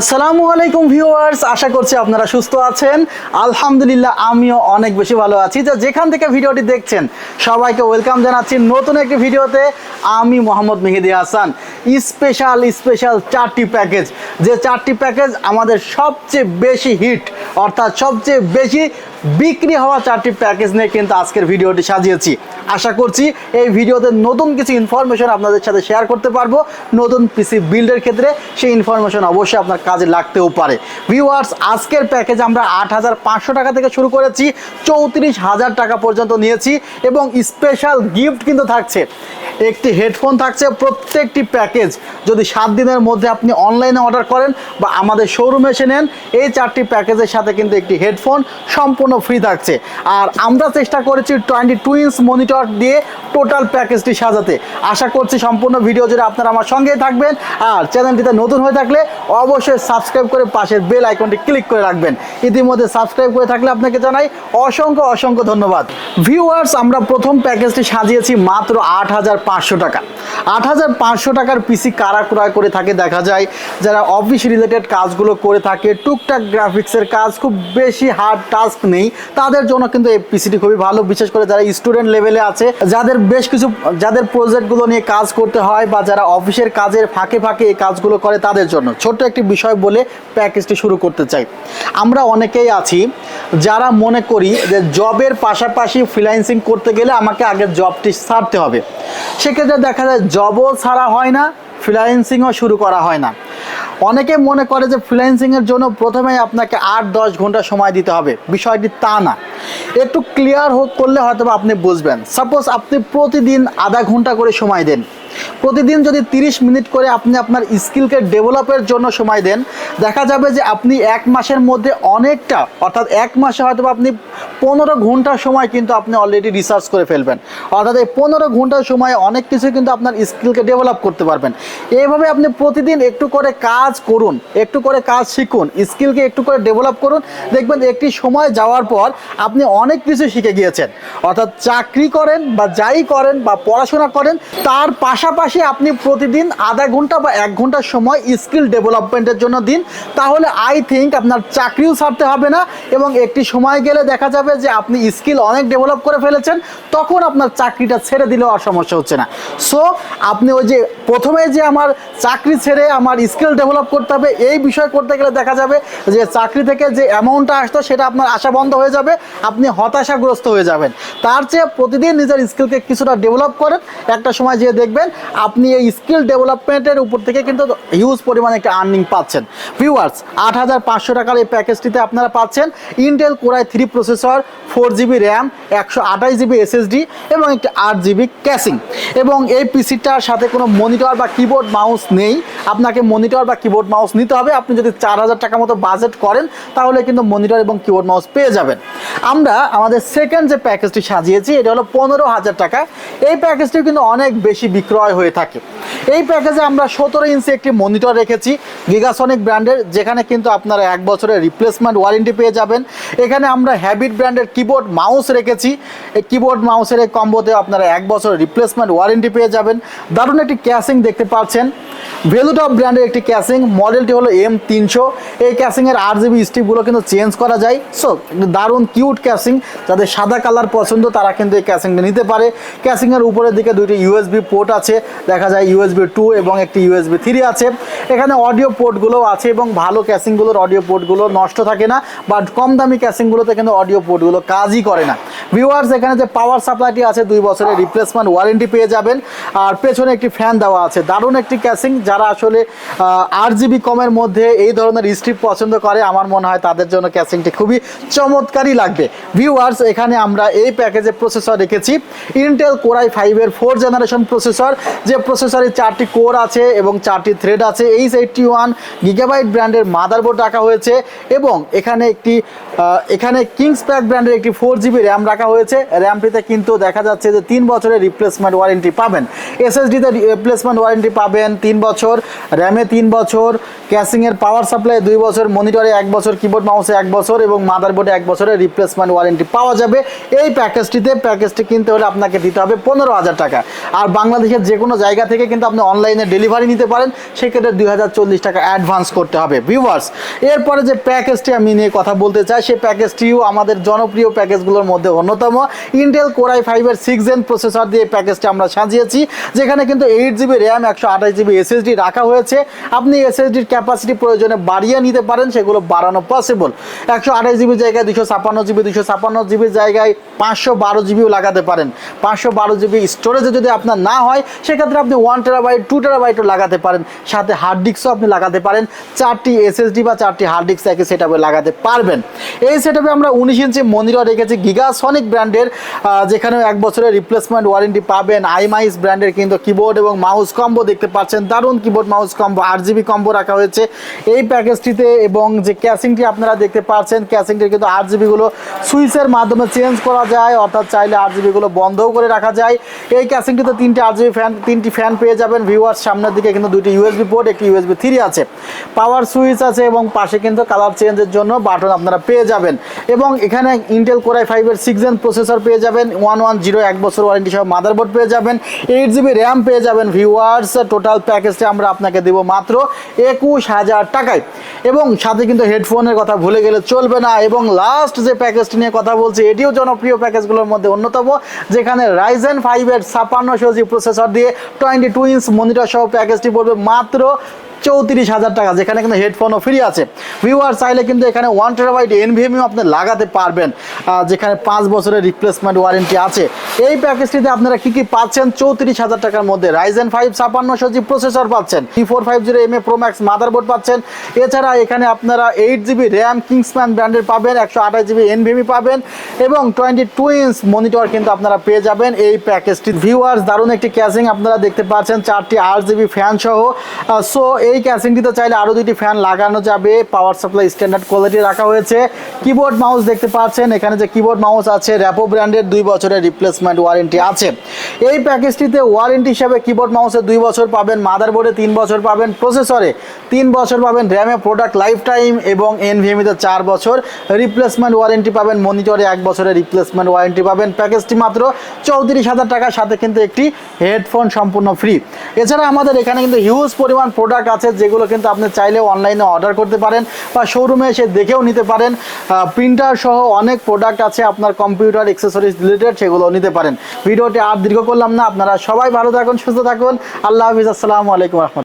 আসসালামু আলাইকুম ভিউয়ার্স, আশা করছি আপনারা সুস্থ আছেন। আলহামদুলিল্লাহ, আমিও অনেক বেশি ভালো আছি। তো যেখান থেকে ভিডিওটি দেখছেন, সবাইকে ওয়েলকাম জানাচ্ছি নতুন একটি ভিডিওতে। আমি মোহাম্মদ মেহেদি হাসান। স্পেশাল স্পেশাল চারটি প্যাকেজ। যে চারটি প্যাকেজ আমাদের সবচেয়ে বেশি হিট, অর্থাৎ সবচেয়ে বেশি বিক্রি হওয়া চারটি প্যাকেজ নিয়ে কিন্তু আজকের ভিডিওটি সাজিয়েছি। আশা করছি এই ভিডিওতে নতুন কিছু ইনফরমেশন আপনাদের সাথে শেয়ার করতে পারব। নতুন পিসি বিল্ডের ক্ষেত্রে সেই ইনফরমেশন অবশ্যই আপনার কাজে লাগতেও পারে। ভিউয়ার্স আজকের প্যাকেজ আমরা আট হাজার পাঁচশো টাকা থেকে শুরু করেছি, চৌত্রিশ হাজার টাকা পর্যন্ত নিয়েছি এবং স্পেশাল গিফট কিন্তু থাকছে। একটি হেডফোন থাকছে, প্রত্যেকটি প্যাকেজ। যদি সাত দিনের মধ্যে আপনি অনলাইনে অর্ডার করেন বা আমাদের শোরুমে এসে নেন, এই চারটি প্যাকেজের সাথে কিন্তু একটি হেডফোন সম্পূর্ণ ফ্রি থাকছে। আর আমরা চেষ্টা করেছি টোয়েন্টি টু ইঞ্চ মনিটর দিয়ে টোটাল প্যাকেজটি সাজাতে। আশা করছি সম্পূর্ণ ভিডিও জুড়ে আপনারা আমার সঙ্গেই থাকবেন। আর চ্যানেলটিতে নতুন হয়ে থাকলে অবশ্যই সাবস্ক্রাইব করে পাশের বেল আইকনটি ক্লিক করে রাখবেন। ইতিমধ্যে সাবস্ক্রাইব করে থাকলে আপনাকে জানাই অসংখ্য অসংখ্য ধন্যবাদ। ভিউয়ার্স আমরা প্রথম প্যাকেজটি সাজিয়েছি মাত্র আট হাজার পাঁচশো টাকা। আট হাজার পাঁচশো টাকার পিসি কারা ক্রয় করে থাকে দেখা যায়। যারা অফিস রিলেটেড কাজগুলো করে থাকে, টুকটাক গ্রাফিক্সের কাজ, খুব বেশি হার্ড টাস্ক নেই। তাদের জন্য কিন্তু এই পিসিটি খুবই ভালো। বিশেষ করে যারা স্টুডেন্ট লেভেলে আছে, যাদের বেশ কিছু, যাদের প্রজেক্টগুলো নিয়ে কাজ করতে হয় বা যারা অফিসের কাজের ফাঁকে ফাঁকে এই কাজগুলো করে তাদের জন্য। ছোট্ট একটি বিষয় বলে প্যাকেজটি শুরু করতে চাই। আমরা অনেকেই আছি যারা মনে করি যে জবের পাশাপাশি ফ্রিল্যান্সিং করতে গেলে আমাকে আগে জবটি ছাড়তে হবে। সেক্ষেত্রে দেখা যায় জবও ছাড়া হয় না ফ্রিল্যান্সিংও শুরু করা হয় না। অনেকে মনে করে যে ফ্রিল্যান্সিংয়ের জন্য প্রথমেই আপনাকে আট দশ ঘণ্টা সময় দিতে হবে। বিষয়টি তা না। একটু ক্লিয়ার হোক করলে হয়তো আপনি বুঝবেন। সাপোজ আপনি প্রতিদিন আধা ঘণ্টা করে সময় দেন। প্রতিদিন যদি 30 মিনিট করে আপনি আপনার স্কিলকে ডেভেলপের জন্য সময় দেন, দেখা যাবে যে আপনি এক মাসের মধ্যে অনেকটা, অর্থাৎ এক মাসে হয়তো আপনি পনেরো ঘণ্টা সময় কিন্তু আপনি অলরেডি রিসার্চ করে ফেলবেন। অর্থাৎ এই পনেরো ঘণ্টার সময় অনেক কিছু কিন্তু আপনার স্কিলকে ডেভেলপ করতে পারবেন। এইভাবে আপনি প্রতিদিন একটু করে কাজ করুন, একটু করে কাজ শিখুন, স্কিলকে একটু করে ডেভেলপ করুন। দেখবেন একটি সময় যাওয়ার পর আপনি অনেক কিছু শিখে গিয়েছেন। অর্থাৎ চাকরি করেন বা যাই করেন বা পড়াশোনা করেন, তার পাশাপাশি আপনি প্রতিদিন আধা ঘণ্টা বা এক ঘণ্টার সময় স্কিল ডেভেলপমেন্টের জন্য দিন। তাহলে আই থিঙ্ক আপনার চাকরিও ছাড়তে হবে না এবং একটি সময় গেলে দেখা যাবে যে আপনি স্কিল অনেক ডেভেলপ করে ফেলেছেন, তখন আপনার চাকরিটা ছেড়ে দিলেও আর সমস্যা হচ্ছে না। সো আপনি ওই যে প্রথমে যে আমার চাকরি ছেড়ে আমার স্কিল ডেভেলপ করতে হবে, এই বিষয় করতে গেলে দেখা যাবে যে চাকরি থেকে যে অ্যামাউন্টটা আসতো সেটা আপনার আশা বন্ধ হয়ে যাবে, আপনি হতাশাগ্রস্ত হয়ে যাবেন। তার চেয়ে প্রতিদিন নিজের স্কিলকে কিছুটা ডেভেলপ করেন, একটা সময় যেয়ে দেখবেন আপনি এই স্কিল ডেভেলপমেন্টের উপর থেকে কিন্তু হিউজ পরিমাণে একটা আর্নিং পাচ্ছেন। ভিউয়ার্স আট হাজার পাঁচশো টাকার এই প্যাকেজটিতে আপনারা পাচ্ছেন Intel core i three processor four GB RAM একশো আঠাশ জিবি এসএসডি এবং একটি আট জিবি ক্যাসিং এবং এই পিসিটার সাথে কোনো মনিটর বা কিবোর্ড মাউস নেই। আপনাকে মনিটর বা কিবোর্ড মাউস নিতে হবে। আপনি যদি চার হাজার টাকা মতো বাজেট করেন, তাহলে কিন্তু মনিটর এবং কিবোর্ড মাউস পেয়ে যাবেন। আমরা আমাদের সেকেন্ড যে প্যাকেজটি সাজিয়েছি, এটা হলো পনেরো হাজার টাকা। এই প্যাকেজটি কিন্তু অনেক বেশি বিক্রয় হয়ে থাকে। এই প্যাকেজে আমরা সতেরো ইঞ্চি একটি মনিটর রেখেছি গিগাসনিক ব্র্যান্ডের যেখানে কিন্তু আপনারা এক বছরের রিপ্লেসমেন্ট ওয়ারেন্টি পেয়ে যাবেন। এখানে আমরা হ্যাবিট ব্র্যান্ডের কিবোর্ড মাউস রেখেছি। এই কিবোর্ড মাউসের এই কম্বোতে আপনারা এক বছরের রিপ্লেসমেন্ট ওয়ারেন্টি পেয়ে যাবেন। দারুণ একটি ক্যাসিং দেখতে পাচ্ছেন। ভেলুটপ ব্র্যান্ডের একটি ক্যাসিং মডেলটি হলো এম তিনশো। এই ক্যাসিংয়ের আর জিবি স্টিকগুলো কিন্তু চেঞ্জ করা যায়। সো দারুণ কিউট ক্যাসিং যাদের সাদা কালার পছন্দ, তারা কিন্তু এই ক্যাসিংটা নিতে পারে। ক্যাসিংয়ের উপরের দিকে দুইটি ইউএসবি পোর্ট আছে। দেখা যায় ইউএসবি টু এবং একটি ইউএসবি থ্রি আছে। এখানে অডিও পোর্টগুলোও আছে এবং ভালো ক্যাসিংগুলোর অডিও পোর্টগুলো নষ্ট থাকে না বাট কম দামি ক্যাসিংগুলোতে কিন্তু অডিও পোর্টগুলো কাজই করে না। ভিউয়ার্স এখানে যে পাওয়ার সাপ্লাইটি আছে দুই বছরের রিপ্লেসমেন্ট ওয়ারেন্টি পেয়ে যাবেন। আর পেছনে একটি ফ্যান দেওয়া আছে। দারুণ একটি ক্যাসিং যারা আসলে আট জিবি কমের মধ্যে এই ধরনের স্ট্রিপ পছন্দ করে, আমার মনে হয় তাদের জন্য ক্যাসিংটি খুবই চমৎকারই লাগবে। ভিউয়ার্স এখানে আমরা এই প্যাকেজে প্রসেসর রেখেছি। ইন্টেল কোরাই ফাইভের ফোর জেনারেশন প্রসেসর যে প্রসেসরে চারটি কোর আছে এবং চারটি থ্রেড আছে। এইচ এইটটি ওয়ান গিগাবাইট ব্র্যান্ডের মাদারবোর্ড রাখা হয়েছে এবং এখানে একটি এখানে কিংস প্যাক ব্র্যান্ডের একটি ফোর জিবি র্যাম রাখা রাখা হয়েছে। র্যামটিতে কিন্তু দেখা যাচ্ছে যে তিন বছরের রিপ্লেসমেন্ট ওয়ারেন্টি পাবেন। এসএসডিতে রিপ্লেসমেন্ট ওয়ারেন্টি পাবেন তিন বছর র্যামে তিন বছর ক্যাসিংয়ের পাওয়ার সাপ্লাই দুই বছর মনিটরে এক বছর কিবোর্ড মাউসে এক বছর এবং মাদারবোর্ডে এক বছরের রিপ্লেসমেন্ট ওয়ারেন্টি পাওয়া যাবে। এই প্যাকেজটিতে প্যাকেজটি কিনতে হলে আপনাকে দিতে হবে পনেরো হাজার টাকা। আর বাংলাদেশের যে কোনো জায়গা থেকে কিন্তু আপনি অনলাইনে ডেলিভারি নিতে পারেন, সেক্ষেত্রে দুই হাজার চল্লিশ টাকা অ্যাডভান্স করতে হবে। ভিউয়ার্স এরপরে যে প্যাকেজটি আমি নিয়ে কথা বলতে চাই, সেই প্যাকেজটিও আমাদের জনপ্রিয় প্যাকেজগুলোর মধ্যে অন্যতম ইন্টেল কোরাই ফাইভের সিক্স জেন প্রসেসর দিয়ে প্যাকেজটি আমরা সাজিয়েছি, যেখানে কিন্তু এইট জিবি র্যাম একশো আঠাশ জিবি এসএসডি রাখা হয়েছে। আপনি এসএসডির ক্যাপাসিটি প্রয়োজনে বাড়িয়ে নিতে পারেন, সেগুলো বাড়ানো পসিবল একশো আঠাশ জিবির জায়গায় দুশো ছাপান্ন জিবি দুশো ছাপান্ন জিবির জায়গায় পাঁচশো বারো জিবিও লাগাতে পারেন। পাঁচশো বারো জিবি স্টোরেজে যদি আপনার না হয়, সেক্ষেত্রে আপনি ওয়ান টেরা টেরাবাইট টু টেরা টেরাবাইটও লাগাতে পারেন। সাথে হার্ড ডিস্কও আপনি লাগাতে পারেন। চারটি এসএসডি বা চারটি হার্ড ডিস্ক একই সেট লাগাতে পারবেন। এই সেট আমরা উনিশ ইঞ্চি মনিটর রেখেছি গিগাসনিক ব্র্যান্ডের যেখানে এক বছরের রিপ্লেসমেন্ট ওয়ারেন্টি পাবেন। আইমাইস ব্র্যান্ডের কিন্তু কিবোর্ড এবং মাউস কম্বো দেখতে পাচ্ছেন। দারুণ কিবোর্ড মাউস কম্বো আট জিবি কম্বো রাখা হয়েছে। এই প্যাকেজটিতে এবং যে ক্যাসিংটি আপনারা দেখতে পাচ্ছেন ক্যাসিংটি কিন্তু আট জিবিগুলো সুইচের মাধ্যমে চেঞ্জ করা যায়। অর্থাৎ চাইলে আট জিবিগুলো বন্ধও করে রাখা যায়। এই ক্যাসিংটিতে তিনটি আট জিবি ফ্যান তিনটি ফ্যান পেয়ে যাবেন। ভিউয়ার্স সামনের দিকে কিন্তু দুটি ইউএসবি পোর্ট একটি ইউএসবি থ্রি আছে। পাওয়ার সুইচ আছে এবং পাশে কিন্তু কালার চেঞ্জের জন্য বাটন আপনারা পেয়ে যাবেন। এবং এখানে ইন্টেল কোরাই ফাইভের সিক্স জেন প্রসেসর পেয়ে যাবেন, ওয়ান ওয়ান জিরো এক বছর ওয়ারেন্টি সহ মাদারবোর্ড পেয়ে যাবেন এইট জিবি র্যাম পেয়ে যাবেন ভিউয়ার্স টোটাল প্যাকেজটা আমরা আপনাকে দেবো মাত্র একুশ হাজার টাকায়। এবং সাথে কিন্তু হেডফোনের কথা ভুলে গেলে চলবে না। এবং লাস্ট যে প্যাকেজটি নিয়ে কথা বলছি, এটিও জনপ্রিয় প্যাকেজগুলোর মধ্যে অন্যতম, যেখানে রাইজেন ফাইভের ছাপান্নশো জি প্রসেসর দিয়ে টোয়েন্টি টু ইঞ্চ মনিটর সহ প্যাকেজটি পড়বে মাত্র চৌত্রিশ হাজার টাকা, যেখানে কিন্তু হেডফোনও ফ্রি আছে। ভিউয়ার চাইলে কিন্তু এখানে ওয়ান টেরাবাইট এনভিএমইউ আপনি লাগাতে পারবেন যেখানে পাঁচ বছরের রিপ্লেসমেন্ট ওয়ারেন্টি আছে। এই প্যাকেজটিতে আপনারা কি কি পাচ্ছেন? চৌত্রিশ হাজার টাকার মধ্যে রাইজেন ফাইভ ছাপান্নশো জি প্রসেসর পাচ্ছেন E four five zero M A pro max motherboard পাচ্ছেন। এছাড়া এখানে আপনারা এইট জিবি র্যাম কিংসম্যান ব্র্যান্ডের পাবেন, একশো আঠাশ জিবি এনভিএমই পাবেন এবং টোয়েন্টি টু ইঞ্চ মনিটর কিন্তু আপনারা পেয়ে যাবেন এই প্যাকেজটি ভিউয়ার্স দারুণ একটি ক্যাশিং আপনারা দেখতে পাচ্ছেন, চারটি আট জিবি ফ্যান সহ। সো এই ক্যাসিংটিতে চাইলে আরও দুটি ফ্যান লাগানো যাবে। পাওয়ার সাপ্লাই স্ট্যান্ডার্ড কোয়ালিটি রাখা হয়েছে। কিবোর্ড মাউস দেখতে পাচ্ছেন, এখানে যে কিবোর্ড মাউস আছে র্যাপো ব্র্যান্ডের দুই বছরের রিপ্লেসমেন্ট ওয়ারেন্টি আছে। এই প্যাকেজটিতে ওয়ারেন্টি হিসাবে কিবোর্ড মাউসে দুই বছর পাবেন মাদারবোর্ডে তিন বছর পাবেন প্রসেসরে তিন বছর পাবেন র্যামে প্রোডাক্ট লাইফ টাইম এবং এনভিএমিতে চার বছর রিপ্লেসমেন্ট ওয়ারেন্টি পাবেন মনিটরে এক বছরের রিপ্লেসমেন্ট ওয়ারেন্টি পাবেন। প্যাকেজটি মাত্র চৌত্রিশ হাজার টাকার সাথে কিন্তু একটি হেডফোন সম্পূর্ণ ফ্রি এছাড়া আমাদের এখানে কিন্তু হিউজ পরিমাণ প্রোডাক্ট আছে, যেগুলো কিন্তু আপনি চাইলে অনলাইনে অর্ডার করতে পারেন বা শোরুমে এসে দেখেও নিতে পারেন। প্রিন্টার সহ অনেক প্রোডাক্ট আছে আপনার কম্পিউটার এক্সেসরিজ রিলেটেড সেগুলো নিতে পারেন। ভিডিওটি আর দীর্ঘ করলাম না, আপনারা সবাই ভালো থাকুন, সুস্থ থাকুন। আল্লাহ হাফিজ, আসসালামু আলাইকুম রহমতুল্লাহ।